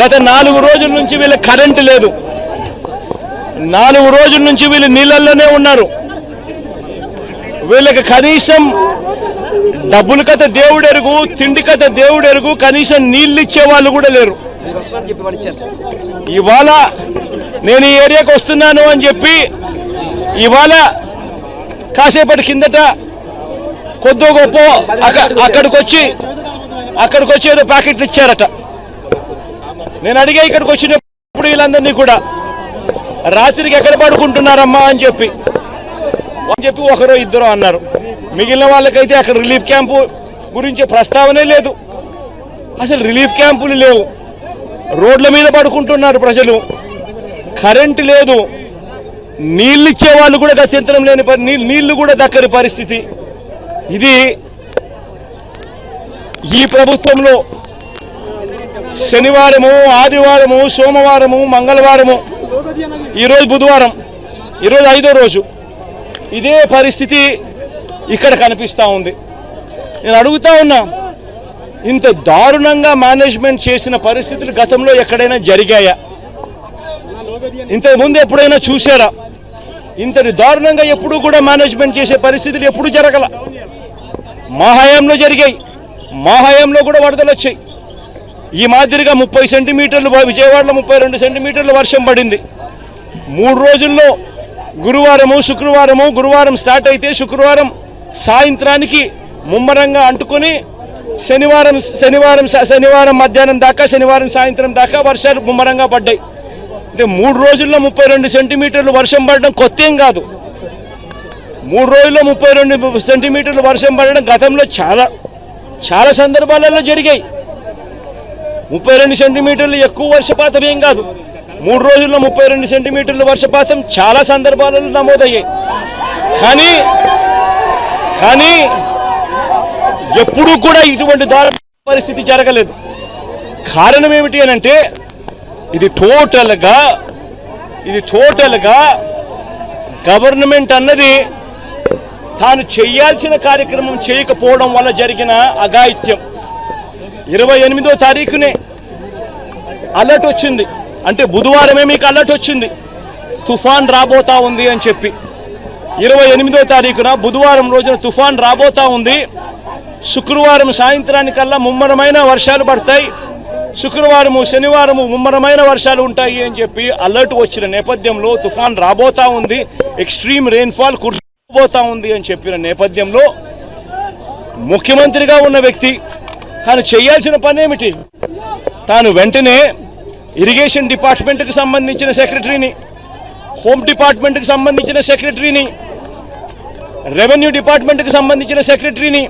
గత నాలుగు రోజుల నుంచి వీళ్ళ కరెంటు లేదు. నాలుగు రోజుల నుంచి వీళ్ళు నీళ్ళల్లోనే ఉన్నారు. వీళ్ళకి కనీసం డబ్బుల కథ దేవుడెరుగు తిండి కథ దేవుడెరుగు కనీసం నీళ్ళు ఇచ్చే వాళ్ళు కూడా లేరు. ఇవాళ నేను ఈ ఏరియాకి వస్తున్నాను అని చెప్పి ఇవాళ కాసేపటి కిందట కొద్దో గొప్ప అక్కడికి వచ్చి అక్కడికి వచ్చి ఏదో ప్యాకెట్లు ఇచ్చారట. నేను అడిగా ఇక్కడికి వచ్చినప్పుడు వీళ్ళందరినీ కూడా రాత్రికి ఎక్కడ పడుకుంటున్నారమ్మా అని చెప్పి అని చెప్పి ఒకరో ఇద్దరు అన్నారు. మిగిలిన వాళ్ళకైతే అక్కడ రిలీఫ్ క్యాంపు గురించి ప్రస్తావనే లేదు. అసలు రిలీఫ్ క్యాంపులు లేవు. రోడ్ల మీద పడుకుంటున్నారు ప్రజలు. కరెంటు లేదు. నీళ్ళు ఇచ్చే వాళ్ళు కూడా గత్యంతరం లేని నీళ్ళు నీళ్ళు కూడా దక్కని పరిస్థితి. ఇది ఈ ప్రభుత్వంలో శనివారము ఆదివారము సోమవారము మంగళవారము. ఈరోజు బుధవారం. ఈరోజు ఐదో రోజు. ఇదే పరిస్థితి ఇక్కడ కనిపిస్తూ ఉంది. నేను అడుగుతా ఉన్నా ఇంత దారుణంగా మేనేజ్మెంట్ చేసిన పరిస్థితులు గతంలో ఎక్కడైనా జరిగాయా? ఇంతకు ముందు ఎప్పుడైనా చూసారా ఇంతటి దారుణంగా ఎప్పుడూ కూడా మేనేజ్మెంట్ చేసే పరిస్థితులు ఎప్పుడు జరగల. మా హయాంలో జరిగాయి. మా హయాంలో కూడా వరదలు వచ్చాయి. ఈ మాదిరిగా ముప్పై సెంటీమీటర్లు విజయవాడలో ముప్పై రెండు సెంటీమీటర్లు వర్షం పడింది. మూడు రోజుల్లో గురువారము శుక్రవారము గురువారం స్టార్ట్ అయితే శుక్రవారం సాయంత్రానికి ముమ్మరంగా అంటుకొని శనివారం శనివారం శనివారం మధ్యాహ్నం దాకా శనివారం సాయంత్రం దాకా వర్షాలు ముమ్మరంగా పడ్డాయి. అంటే మూడు రోజుల్లో ముప్పై రెండు సెంటీమీటర్లు వర్షం పడడం కొత్త ఏం కాదు. మూడు రోజుల్లో ముప్పై రెండు సెంటీమీటర్లు వర్షం పడడం గతంలో చాలా చాలా సందర్భాలలో జరిగాయి. ముప్పై రెండు సెంటీమీటర్లు ఎక్కువ వర్షపాతం ఏం కాదు. మూడు రోజుల్లో ముప్పై రెండు సెంటీమీటర్లు వర్షపాతం చాలా సందర్భాలలో నమోదయ్యాయి. కానీ కానీ ఎప్పుడూ కూడా ఇటువంటి దారుణ పరిస్థితి జరగలేదు. కారణం ఏమిటి అని అంటే ఇది టోటల్గా ఇది టోటల్గా గవర్నమెంట్ అన్నది తాను చేయాల్సిన కార్యక్రమం చేయకపోవడం వల్ల జరిగిన అఘాయిత్యం. ఇరవై ఎనిమిదో తారీఖునే అలర్ట్ వచ్చింది. అంటే బుధవారమే మీకు అలర్ట్ వచ్చింది. తుఫాన్ రాబోతా ఉంది అని చెప్పి. ఇరవై ఎనిమిదో తారీఖున బుధవారం రోజున తుఫాన్ రాబోతా ఉంది. శుక్రవారం సాయంత్రానికల్లా ముమ్మరమైన వర్షాలు పడతాయి. శుక్రవారము శనివారము ముమ్మరమైన వర్షాలు ఉంటాయి అని చెప్పి అలర్ట్ వచ్చిన నేపథ్యంలో తుఫాన్ రాబోతా ఉంది. ఎక్స్ట్రీమ్ రెయిన్ఫాల్ కుర్చోబోతా ఉంది అని చెప్పిన నేపథ్యంలో ముఖ్యమంత్రిగా ఉన్న వ్యక్తి తాను చేయాల్సిన పని ఏమిటి? తాను వెంటనే ఇరిగేషన్ డిపార్ట్మెంట్కి సంబంధించిన సెక్రటరీని హోమ్ డిపార్ట్మెంట్కి సంబంధించిన సెక్రటరీని రెవెన్యూ డిపార్ట్మెంట్కి సంబంధించిన సెక్రటరీని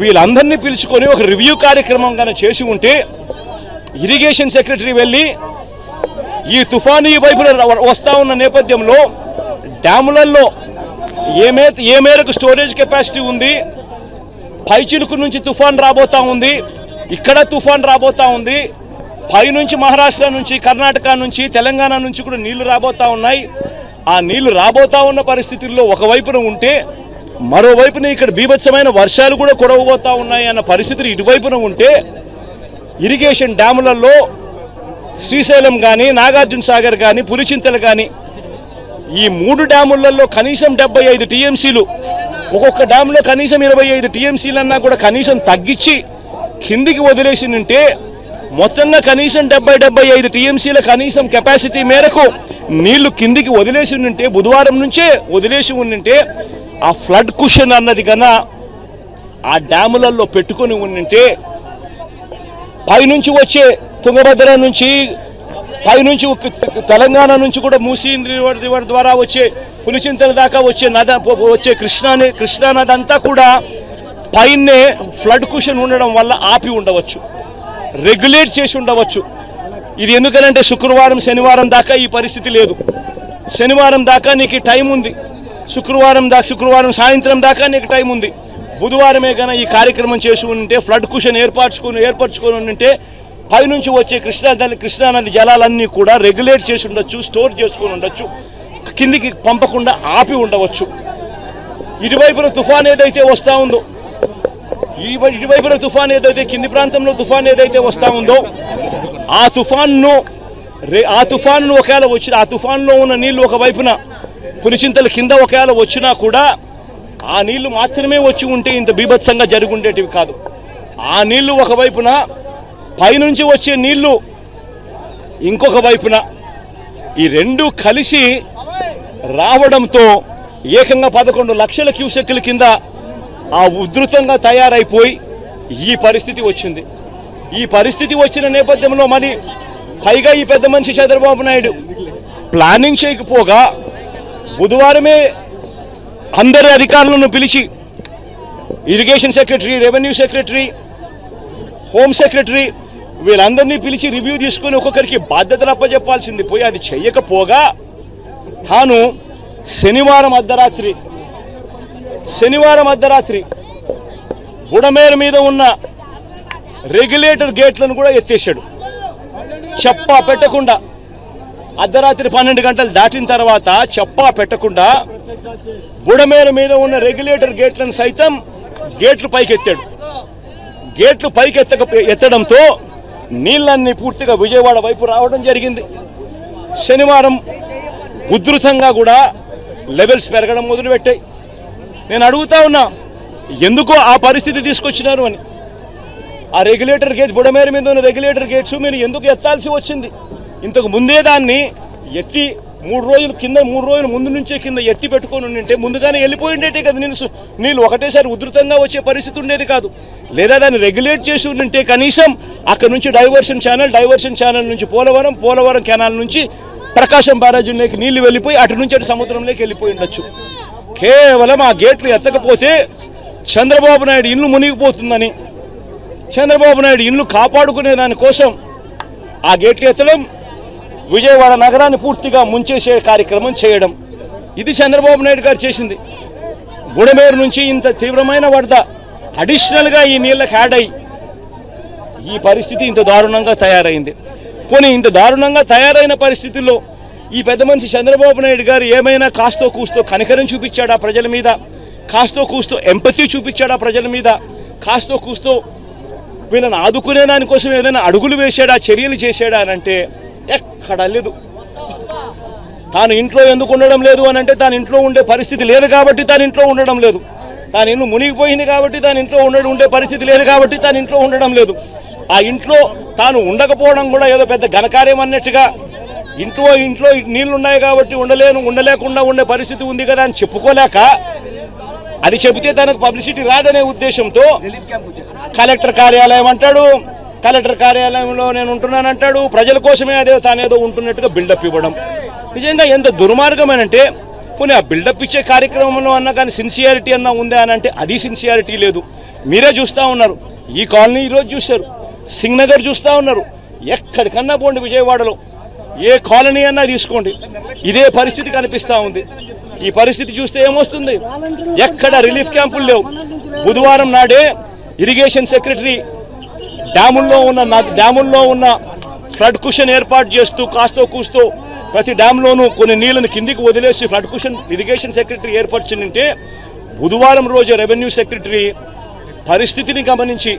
వీళ్ళందరినీ పిలుచుకొని ఒక రివ్యూ కార్యక్రమం కానీ చేసి ఉంటే ఇరిగేషన్ సెక్రటరీ వెళ్ళి ఈ తుఫాను ఈ వైపున వస్తూ వస్తా ఉన్న నేపథ్యంలో డ్యాములలో ఏ మే ఏ మేరకు స్టోరేజ్ కెపాసిటీ ఉంది పైచిలుకు నుంచి తుఫాన్ రాబోతా ఉంది. ఇక్కడ తుఫాన్ రాబోతా ఉంది. పైనుంచి మహారాష్ట్ర నుంచి కర్ణాటక నుంచి తెలంగాణ నుంచి కూడా నీళ్ళు రాబోతా ఉన్నాయి. ఆ నీళ్ళు రాబోతా ఉన్న పరిస్థితుల్లో ఒకవైపున ఉంటే మరోవైపున ఇక్కడ బీభత్సమైన వర్షాలు కూడా కురవబోతా ఉన్నాయి అన్న పరిస్థితులు ఇటువైపున ఉంటే ఇరిగేషన్ డ్యాములలో శ్రీశైలం కానీ నాగార్జున సాగర్ కానీ పులిచింతలు కానీ ఈ మూడు డ్యాములలో కనీసం డెబ్బై ఐదు టీఎంసీలు ఒక్కొక్క డ్యామ్లో కనీసం ఇరవై ఐదు టీఎంసీలన్నా కూడా కనీసం తగ్గించి కిందికి వదిలేసి ఉంటే మొత్తంగా కనీసం డెబ్బై డెబ్బై ఐదు టీఎంసీల కనీసం కెపాసిటీ మేరకు నీళ్ళు కిందికి వదిలేసి ఉంటే బుధవారం నుంచే వదిలేసి ఉంటే ఆ ఫ్లడ్ కుషన్ అన్నది కన్నా ఆ డ్యాములలో పెట్టుకొని ఉంటే పైనుంచి వచ్చే తుంగభద్ర నుంచి పైనుంచి తెలంగాణ నుంచి కూడా మూసీ రివర్ రివర్ ద్వారా వచ్చే పులిచింతల దాకా వచ్చే నద వచ్చే కృష్ణా కృష్ణానది కృష్ణా నది అంతా కూడా పైనే ఫ్లడ్ కుషన్ ఉండడం వల్ల ఆపి ఉండవచ్చు. రెగ్యులేట్ చేసి ఉండవచ్చు. ఇది ఎందుకనంటే శుక్రవారం శనివారం దాకా ఈ పరిస్థితి లేదు. శనివారం దాకా నీకు టైం ఉంది. శుక్రవారం దాకా శుక్రవారం సాయంత్రం దాకా నీకు టైం ఉంది. బుధవారమే కనుక ఈ కార్యక్రమం చేసి ఉంటే ఫ్లడ్ కుషన్ ఏర్పరచుకొని ఏర్పరచుకొని ఉంటే పైనుంచి వచ్చే కృష్ణా కృష్ణానది కృష్ణా నది జలాలన్నీ కూడా రెగ్యులేట్ చేసి ఉండొచ్చు స్టోర్ చేసుకొని ఉండొచ్చు. కిందికి పంపకుండా ఆపి ఉండవచ్చు. ఇటువైపున తుఫాన్ ఏదైతే వస్తూ ఉందో ఈ ఇటువైపున తుఫాన్ ఏదైతే కింది ప్రాంతంలో తుఫాన్ ఏదైతే వస్తూ ఉందో ఆ తుఫాన్ను రే ఆ తుఫాను ఒకవేళ వచ్చిన ఆ తుఫాన్లో ఉన్న నీళ్ళు ఒకవైపున పులిచింతల కింద ఒకవేళ వచ్చినా కూడా ఆ నీళ్ళు మాత్రమే వచ్చి ఉంటే ఇంత బీభత్సంగా జరుగుండేటివి కాదు. ఆ నీళ్ళు ఒకవైపున పైనుంచి వచ్చే నీళ్ళు ఇంకొక వైపున ఈ రెండు కలిసి రావడంతో ఏకంగా పదకొండు లక్షల క్యూసెక్ల కింద ఆ ఉధృతంగా తయారైపోయి ఈ పరిస్థితి వచ్చింది. ఈ పరిస్థితి వచ్చిన నేపథ్యంలో మరి పైగా ఈ పెద్ద మనిషి చంద్రబాబు నాయుడు ప్లానింగ్ చేయకపోగా బుధవారమే అందరి అధికారులను పిలిచి irrigation secretary revenue secretary home secretary వీళ్ళందరినీ పిలిచి రివ్యూ తీసుకొని ఒక్కొక్కరికి బాధ్యతలు అప్పచెప్పాల్సింది పోయి అది చెయ్యకపోగా తాను శనివారం అర్ధరాత్రి శనివారం అర్ధరాత్రి బుడమేరు మీద ఉన్న రెగ్యులేటర్ గేట్లను కూడా ఎత్తేసాడు చెప్పా పెట్టకుండా అర్ధరాత్రి పన్నెండు గంటలు దాటిన తర్వాత చెప్పా పెట్టకుండా బుడమేరు మీద ఉన్న రెగ్యులేటర్ గేట్లను సైతం గేట్లు పైకెత్తాడు. గేట్లు పైకెత్తక ఎత్తడంతో నీళ్ళన్నీ పూర్తిగా విజయవాడ వైపు రావడం జరిగింది. శనివారం ఉధృతంగా కూడా లెవెల్స్ పెరగడం మొదలుపెట్టాయి. నేను అడుగుతా ఉన్నా ఎందుకో ఆ పరిస్థితి తీసుకొచ్చినారు అని. ఆ రెగ్యులేటర్ గేట్స్ బుడమేర మీద ఉన్న రెగ్యులేటర్ గేట్స్ మీరు ఎందుకు ఎత్తాల్సి వచ్చింది? ఇంతకు ముందే దాన్ని ఎత్తి మూడు రోజులు కింద మూడు రోజులు ముందు నుంచే కింద ఎత్తి పెట్టుకొని ఉండింటే ముందుగానే వెళ్ళిపోయి ఉండేటే కదా నేను నీళ్ళు ఒకటేసారి ఉధృతంగా వచ్చే పరిస్థితి ఉండేది కాదు. లేదా దాన్ని రెగ్యులేట్ చేసి ఉండింటే కనీసం అక్కడ నుంచి డైవర్షన్ ఛానల్ డైవర్షన్ ఛానల్ నుంచి పోలవరం పోలవరం కెనాల్ నుంచి ప్రకాశం బ్యారేజీలోకి నీళ్ళు వెళ్ళిపోయి అటు నుంచి అటు సముద్రంలోకి వెళ్ళిపోయి ఉండొచ్చు. కేవలం ఆ గేట్లు ఎత్తకపోతే చంద్రబాబు నాయుడు ఇల్లు మునిగిపోతుందని చంద్రబాబు నాయుడు ఇల్లు కాపాడుకునే దానికోసం ఆ గేట్లు ఎత్తడం విజయవాడ నగరాన్ని పూర్తిగా ముంచేసే కార్యక్రమం చేయడం. ఇది చంద్రబాబు నాయుడు గారు చేసింది. గుడమేరు నుంచి ఇంత తీవ్రమైన వరద అడిషనల్గా ఈ నీళ్ళకి యాడ్ అయ్యి ఈ పరిస్థితి ఇంత దారుణంగా తయారైంది. పోనీ ఇంత దారుణంగా తయారైన పరిస్థితుల్లో ఈ పెద్ద మనిషి చంద్రబాబు నాయుడు గారు ఏమైనా కాస్తో కూస్తో కనికరం చూపించాడా ప్రజల మీద? కాస్తో కూస్తో ఎంపతి చూపించాడా ప్రజల మీద? కాస్తో కూస్తో వీళ్ళని ఆదుకునే దానికోసం ఏదైనా అడుగులు వేశాడా చర్యలు చేశాడా అని అంటే ఎక్కడ లేదు. తాను ఇంట్లో ఎందుకు ఉండడం లేదు అని అంటే తాను ఇంట్లో ఉండే పరిస్థితి లేదు కాబట్టి తాను ఇంట్లో ఉండడం లేదు. తాను ఇల్లు మునిగిపోయింది కాబట్టి తాను ఇంట్లో ఉండడం ఉండే పరిస్థితి లేదు కాబట్టి తాను ఇంట్లో ఉండడం లేదు. ఆ ఇంట్లో తాను ఉండకపోవడం కూడా ఏదో పెద్ద ఘనకార్యం అన్నట్టుగా ఇంట్లో ఇంట్లో నీళ్ళు ఉన్నాయి కాబట్టి ఉండలేను ఉండలేకుండా ఉండే పరిస్థితి ఉంది కదా అని చెప్పుకోలేక అది చెబితే తనకు పబ్లిసిటీ రాదనే ఉద్దేశంతో కలెక్టర్ కార్యాలయం అంటాడు కలెక్టర్ కార్యాలయంలో నేను ఉంటున్నానంటాడు ప్రజల కోసమే అదే తానేదో ఉంటున్నట్టుగా బిల్డప్ ఇవ్వడం. నిజంగా ఎంత దుర్మార్గమేనంటే పోనీ ఆ బిల్డప్ ఇచ్చే కార్యక్రమంలో అన్నా కానీ సిన్సియారిటీ అన్నా ఉందా అని అంటే అది సిన్సియారిటీ లేదు. మీరే చూస్తూ ఉన్నారు. ఈ కాలనీ ఈరోజు చూశారు. సింగ్నగర్ చూస్తూ ఉన్నారు. ఎక్కడికన్నా పోండి విజయవాడలో. ఏ కాలనీ అన్నా తీసుకోండి. ఇదే పరిస్థితి కనిపిస్తూ ఉంది. ఈ పరిస్థితి చూస్తే ఏమొస్తుంది? ఎక్కడ రిలీఫ్ క్యాంపులు లేవు. బుధవారం నాడే ఇరిగేషన్ సెక్రటరీ డ్యాముల్లో ఉన్న డ్యాముల్లో ఉన్న ఫ్లడ్ కుషన్ ఏర్పాటు చేస్తూ కాస్తో కూస్తూ ప్రతి డ్యాంలోనూ కొన్ని నీళ్ళను కిందికి వదిలేసి ఫ్లడ్ కుషన్ ఇరిగేషన్ సెక్రటరీ ఏర్పరిచిందంటే బుధవారం రోజు రెవెన్యూ సెక్రటరీ పరిస్థితిని గమనించి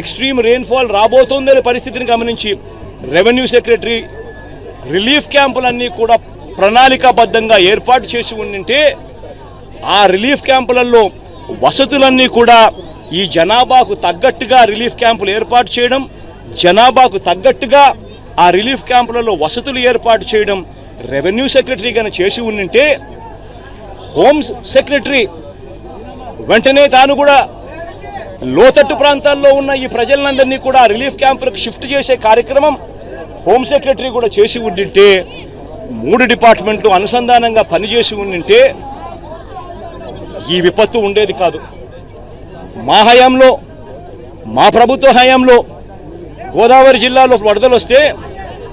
ఎక్స్ట్రీమ్ రెయిన్ఫాల్ రాబోతోందనే పరిస్థితిని గమనించి రెవెన్యూ సెక్రటరీ రిలీఫ్ క్యాంపులన్నీ కూడా ప్రణాళికాబద్ధంగా ఏర్పాటు చేసి ఉండింటే ఆ రిలీఫ్ క్యాంపులలో వసతులన్నీ కూడా ఈ జనాభాకు తగ్గట్టుగా రిలీఫ్ క్యాంపులు ఏర్పాటు చేయడం జనాభాకు తగ్గట్టుగా ఆ రిలీఫ్ క్యాంపులలో వసతులు ఏర్పాటు చేయడం రెవెన్యూ సెక్రటరీ కానీ చేసి ఉండింటే హోమ్ సెక్రటరీ వెంటనే తాను కూడా లోతట్టు ప్రాంతాల్లో ఉన్న ఈ ప్రజలందరినీ కూడా రిలీఫ్ క్యాంపులకు షిఫ్ట్ చేసే కార్యక్రమం హోమ్ సెక్రటరీ కూడా చేసి ఉండింటే మూడు డిపార్ట్మెంట్లు అనుసంధానంగా పనిచేసి ఉండింటే ఈ విపత్తు ఉండేది కాదు. మా హయాంలో మా ప్రభుత్వ హయాంలో గోదావరి జిల్లాలో వరదలు వస్తే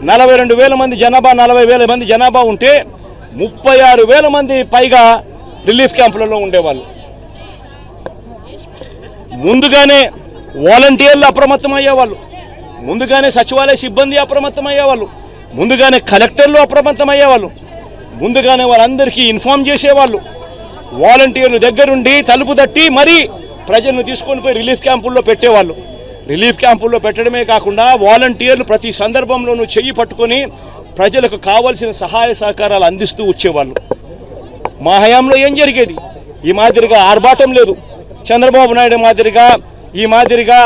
నలభై రెండు వేల మంది జనాభా నలభై వేల మంది జనాభా ఉంటే ముప్పై ఆరు వేల మంది పైగా రిలీఫ్ క్యాంపులలో ఉండేవాళ్ళు. ముందుగానే వాలంటీర్లు అప్రమత్తం అయ్యేవాళ్ళు ముందుగానే సచివాలయ సిబ్బంది అప్రమత్తం అయ్యేవాళ్ళు ముందుగానే కలెక్టర్లు అప్రమత్తం అయ్యేవాళ్ళు ముందుగానే వాళ్ళందరికీ ఇన్ఫామ్ చేసేవాళ్ళు. వాలంటీర్లు దగ్గరుండి తలుపు తట్టి మరీ ప్రజలను తీసుకొని పోయి రిలీఫ్ క్యాంపుల్లో పెట్టేవాళ్ళు. రిలీఫ్ క్యాంపుల్లో పెట్టడమే కాకుండా వాలంటీర్లు ప్రతి సందర్భంలోనూ చెయ్యి పట్టుకొని ప్రజలకు కావాల్సిన సహాయ సహకారాలు అందిస్తూ వచ్చేవాళ్ళు. మా హయాంలో ఏం జరిగేది? ఈ మాదిరిగా ఆర్భాటం లేదు. చంద్రబాబు నాయుడు మాదిరిగా ఈ మాదిరిగా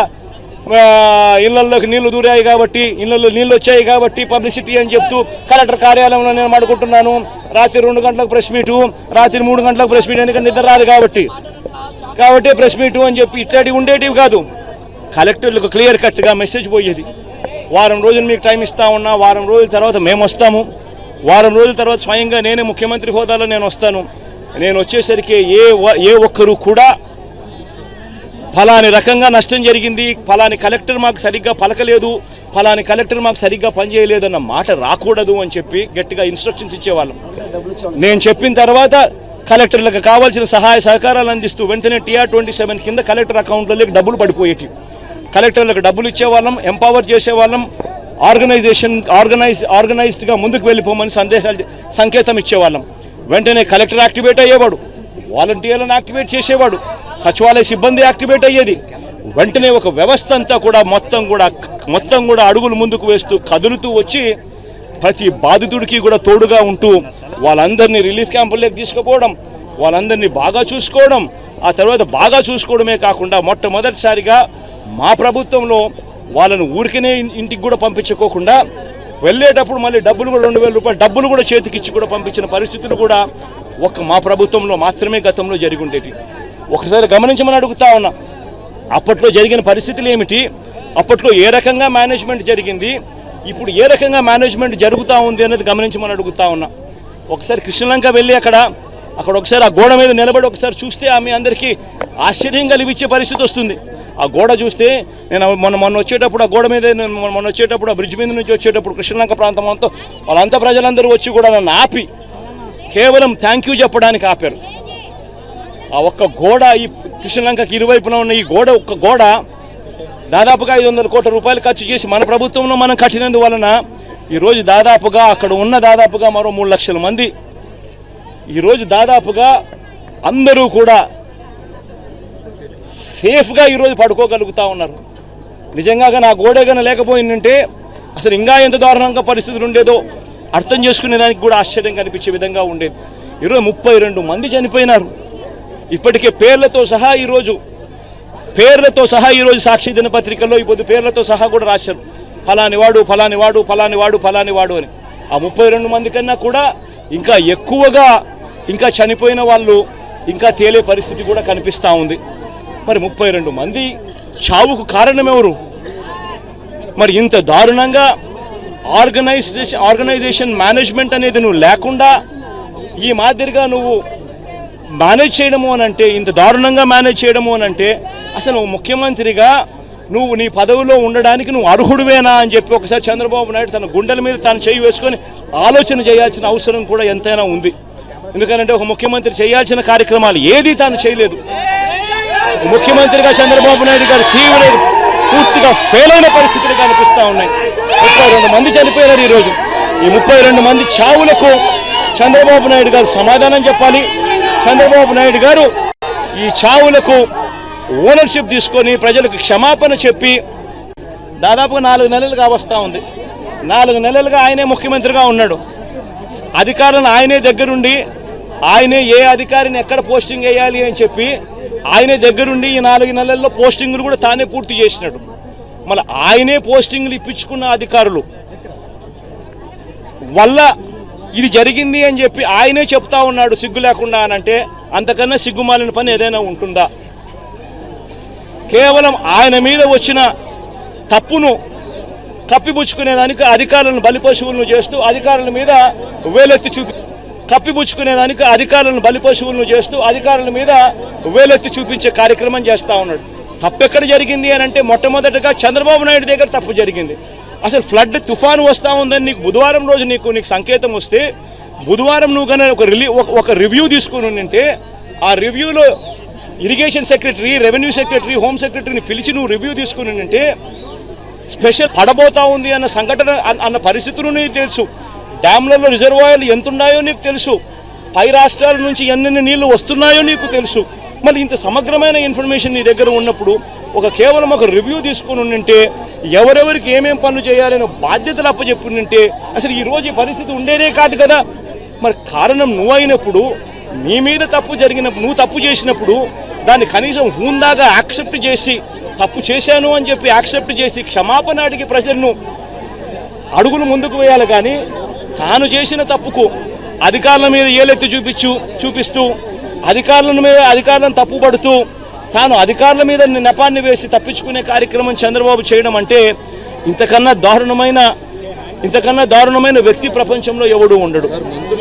ఇళ్ళలోకి నీళ్ళు దూరాయి కాబట్టి ఇళ్ళలో నీళ్ళు వచ్చాయి కాబట్టి పబ్లిసిటీ అని చెప్తూ కలెక్టర్ కార్యాలయంలో నేను మాడుకుంటున్నాను రాత్రి రెండు గంటలకు ప్రెస్ మీటు రాత్రి మూడు గంటలకు ప్రెస్ మీట్ ఎందుకంటే నిద్ర రాదు కాబట్టి. కాబట్టి ప్రెస్ మీటు అని చెప్పి ఇట్లాంటివి ఉండేటివి కాదు. కలెక్టర్లకు క్లియర్ కట్గా మెసేజ్ పోయేది. వారం రోజులు మీకు టైం ఇస్తా ఉన్నా వారం రోజుల తర్వాత మేము వస్తాము. వారం రోజుల తర్వాత స్వయంగా నేనే ముఖ్యమంత్రి హోదాలో నేను వస్తాను. నేను వచ్చేసరికి ఏ ఏ ఒక్కరు కూడా ఫలాని రకంగా నష్టం జరిగింది. ఫలాని కలెక్టర్ మాకు సరిగ్గా పలకలేదు. ఫలాని కలెక్టర్ మాకు సరిగ్గా పనిచేయలేదన్న మాట రాకూడదు అని చెప్పి గట్టిగా ఇన్స్ట్రక్షన్స్ ఇచ్చేవాళ్ళం. నేను చెప్పిన తర్వాత కలెక్టర్లకు కావాల్సిన సహాయ సహకారాలు అందిస్తూ వెంటనే టీఆర్ ట్వంటీ సెవెన్ కింద కలెక్టర్ అకౌంట్లలోకి డబ్బులు పడిపోయేటి కలెక్టర్లకు డబ్బులు ఇచ్చేవాళ్ళం ఎంపవర్ చేసేవాళ్ళం ఆర్గనైజేషన్ ఆర్గనైజ్ ఆర్గనైజ్డ్గా ముందుకు వెళ్ళిపోమని సందేశాలు సంకేతం ఇచ్చేవాళ్ళం. వెంటనే కలెక్టర్ యాక్టివేట్ అయ్యేవాడు. వాలంటీర్లను యాక్టివేట్ చేసేవాడు. సచివాలయ సిబ్బంది యాక్టివేట్ అయ్యేది. వెంటనే ఒక వ్యవస్థ అంతా కూడా మొత్తం కూడా మొత్తం కూడా అడుగులు ముందుకు వేస్తూ కదులుతూ వచ్చి ప్రతి బాధితుడికి కూడా తోడుగా ఉంటూ వాళ్ళందరినీ రిలీఫ్ క్యాంపుల్లోకి తీసుకుపోవడం వాళ్ళందరినీ బాగా చూసుకోవడం ఆ తర్వాత బాగా చూసుకోవడమే కాకుండా మొట్టమొదటిసారిగా మా ప్రభుత్వంలో వాళ్ళను ఊరికనే ఇంటికి కూడా పంపించుకోకుండా వెళ్ళేటప్పుడు మళ్ళీ డబ్బులు కూడా రెండు వేల రూపాయలు డబ్బులు కూడా చేతికిచ్చి కూడా పంపించిన పరిస్థితులు కూడా ఒక్క మా ప్రభుత్వంలో మాత్రమే గతంలో జరిగి ఒకసారి గమనించమని అడుగుతా ఉన్నా. అప్పట్లో జరిగిన పరిస్థితులు ఏమిటి? అప్పట్లో ఏ రకంగా మేనేజ్మెంట్ జరిగింది? ఇప్పుడు ఏ రకంగా మేనేజ్మెంట్ జరుగుతూ ఉంది అనేది గమనించమని అడుగుతా ఉన్నా. ఒకసారి కృష్ణలంక వెళ్ళి అక్కడ అక్కడ ఒకసారి ఆ గోడ మీద నిలబడి ఒకసారి చూస్తే ఆమె అందరికీ ఆశ్చర్యం కలిగించే పరిస్థితి వస్తుంది. ఆ గోడ చూస్తే నేను మొన్న మొన్న వచ్చేటప్పుడు ఆ గోడ మీద మొన్న మొన్న వచ్చేటప్పుడు ఆ బ్రిడ్జ్ మీద నుంచి వచ్చేటప్పుడు కృష్ణలంక ప్రాంతం అంతా వాళ్ళంతా ప్రజలందరూ వచ్చి కూడా నన్ను ఆపి కేవలం థ్యాంక్ యూ చెప్పడానికి ఆపారు. ఆ ఒక్క గోడ ఈ కృష్ణలంకకి ఇరువైపున ఉన్న ఈ గోడ ఒక్క గోడ దాదాపుగా ఐదు వందల కోట్ల రూపాయలు ఖర్చు చేసి మన ప్రభుత్వంలో మనం కట్టినందువలన ఈరోజు దాదాపుగా అక్కడ ఉన్న దాదాపుగా మరో మూడు లక్షల మంది ఈరోజు దాదాపుగా అందరూ కూడా సేఫ్గా ఈరోజు పడుకోగలుగుతా ఉన్నారు. నిజంగా నా గోడేగన లేకపోయిందంటే అసలు ఇంకా ఎంత దారుణంగా పరిస్థితులు ఉండేదో అర్థం చేసుకునే దానికి కూడా ఆశ్చర్యం కనిపించే విధంగా ఉండేది. ఈరోజు ముప్పై రెండు మంది చనిపోయినారు. ఇప్పటికే పేర్లతో సహా ఈరోజు పేర్లతో సహా ఈరోజు సాక్షి దినపత్రికల్లో ఇప్పుడు పేర్లతో సహా కూడా రాశారు. ఫలాని వాడు ఫలాని వాడు ఫలాని వాడు ఫలాని వాడు అని. ఆ ముప్పై రెండు మంది కన్నా కూడా ఇంకా ఎక్కువగా ఇంకా చనిపోయిన వాళ్ళు ఇంకా తేలే పరిస్థితి కూడా కనిపిస్తూ ఉంది. మరి ముప్పై రెండు మంది చావుకు కారణం ఎవరు? మరి ఇంత దారుణంగా ఆర్గనైజేషన్ ఆర్గనైజేషన్ మేనేజ్మెంట్ అనేది నువ్వు లేకుండా ఈ మాదిరిగా నువ్వు మేనేజ్ చేయడము అని అంటే ఇంత దారుణంగా మేనేజ్ చేయడము అని అంటే అసలు ముఖ్యమంత్రిగా నువ్వు నీ పదవిలో ఉండడానికి నువ్వు అర్హుడివేనా అని చెప్పి ఒకసారి చంద్రబాబు నాయుడు తన గుండెల మీద తాను చేయి వేసుకొని ఆలోచన చేయాల్సిన అవసరం కూడా ఎంతైనా ఉంది. ఎందుకంటే ఒక ముఖ్యమంత్రి చేయాల్సిన కార్యక్రమాలు ఏదీ తాను చేయలేదు. ముఖ్యమంత్రిగా చంద్రబాబు నాయుడు గారు తీవ్ర పూర్తిగా ఫెయిల్ అయిన పరిస్థితులు కనిపిస్తూ ఉన్నాయి. ముప్పై రెండు మంది చనిపోయారు ఈరోజు ఈ ముప్పై రెండు మంది చావులకు చంద్రబాబు నాయుడు గారు సమాధానం చెప్పాలి. చంద్రబాబు నాయుడు గారు ఈ చావులకు ఓనర్షిప్ తీసుకొని ప్రజలకు క్షమాపణ చెప్పి దాదాపుగా నాలుగు నెలలుగా వస్తూ ఉంది. నాలుగు నెలలుగా ఆయనే ముఖ్యమంత్రిగా ఉన్నాడు. అధికారులను ఆయనే దగ్గరుండి ఆయనే ఏ అధికారిని ఎక్కడ పోస్టింగ్ వేయాలి అని చెప్పి ఆయనే దగ్గరుండి ఈ నాలుగు నెలల్లో పోస్టింగ్లు కూడా తానే పూర్తి చేసినాడు. మళ్ళీ ఆయనే పోస్టింగ్లు ఇప్పించుకున్న అధికారులు. వల్ల ఇది జరిగింది అని చెప్పి ఆయనే చెప్తా ఉన్నాడు సిగ్గు లేకుండా అని అంటే అంతకన్నా సిగ్గుమాలిన పని ఏదైనా ఉంటుందా? కేవలం ఆయన మీద వచ్చిన తప్పును కప్పిపుచ్చుకునేదానికి అధికారులను బలిపశువులను చేస్తూ అధికారుల మీద వేలెత్తి చూపి కప్పిపుచ్చుకునేదానికి అధికారులను బలిపశువులను చేస్తూ అధికారుల మీద వేలెత్తి చూపించే కార్యక్రమం చేస్తూ ఉన్నాడు. తప్పెక్కడ జరిగింది అని అంటే మొట్టమొదటగా చంద్రబాబు నాయుడు దగ్గర తప్పు జరిగింది. అసలు ఫ్లడ్ తుఫాను వస్తూ ఉందని నీకు బుధవారం రోజు నీకు నీకు సంకేతం వస్తే బుధవారం నువ్వు కానీ ఒక రిలీ ఒక రివ్యూ తీసుకుని ఉంటే ఆ రివ్యూలో irrigation secretary revenue secretary home సెక్రటరీని పిలిచి నువ్వు రివ్యూ తీసుకుని ఉంటే స్పెషల్ పడబోతా ఉంది అన్న సంఘటన అన్న- అన్న పరిస్థితులు నీకు తెలుసు. డ్యామ్లలో రిజర్వాయర్లు ఎంత ఉన్నాయో నీకు తెలుసు. పై రాష్ట్రాల నుంచి ఎన్నెన్ని నీళ్ళు వస్తున్నాయో నీకు తెలుసు. మళ్ళీ ఇంత సమగ్రమైన ఇన్ఫర్మేషన్ నీ దగ్గర ఉన్నప్పుడు ఒక కేవలం ఒక రివ్యూ తీసుకుని ఉండింటే ఎవరెవరికి ఏమేం పనులు చేయాలనే బాధ్యతలు అప్పచెప్పుంటే అసలు ఈరోజు ఈ పరిస్థితి ఉండేదే కాదు కదా. మరి కారణం నువ్వు అయినప్పుడు నీ మీద తప్పు జరిగినప్పుడు నువ్వు తప్పు చేసినప్పుడు దాన్ని కనీసం హూందాగా యాక్సెప్ట్ చేసి తప్పు చేశాను అని చెప్పి యాక్సెప్ట్ చేసి క్షమాపణ అడిగి ప్రజలను అడుగులు ముందుకు వేయాలి కానీ తాను చేసిన తప్పుకు అధికారుల మీద ఏలెత్తి చూపించు చూపిస్తూ అధికారుల మీద అధికారులను తప్పుపడుతూ తాను అధికారుల మీద నెపాన్ని వేసి తప్పించుకునే కార్యక్రమం చంద్రబాబు చేయడం అంటే ఇంతకన్నా దారుణమైన ఇంతకన్నా దారుణమైన వ్యక్తి ప్రపంచంలో ఎవడు ఉండడు.